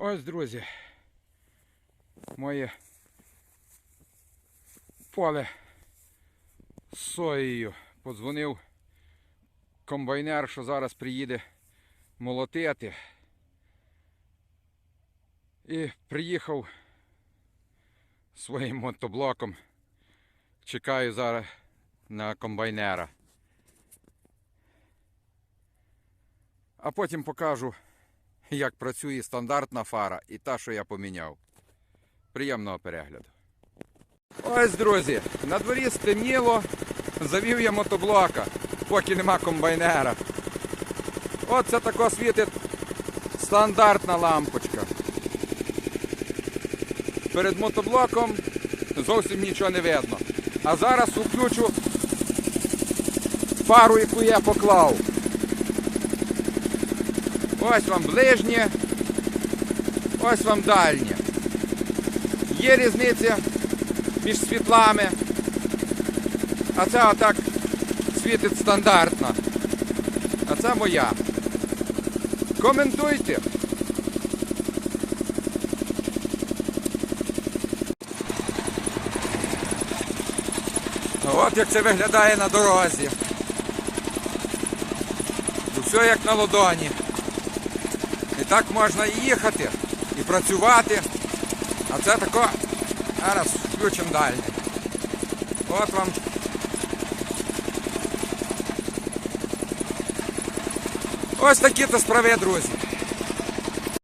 Ось, друзі, моє поле з соєю. Подзвонив комбайнер, що зараз приїде молотити. І приїхав своїм мотоблоком. Чекаю зараз на комбайнера. А потім покажу, як працює стандартна фара і та, що я поміняв. Приємного перегляду. Ось, друзі, на дворі стемніло, завів я мотоблока, поки нема комбайнера. От це тако світить стандартна лампочка. Перед мотоблоком зовсім нічого не видно. А зараз включу фару, яку я поклав. Ось вам ближнє, ось вам дальнє. Є різниця між світлами. А це отак світить стандартно. А це моя. Коментуйте. От як це виглядає на дорозі. Все як на ладоні. Так можна і їхати, і працювати. А це тако. Зараз включимо далі. От вам. Ось такі то справи, друзі.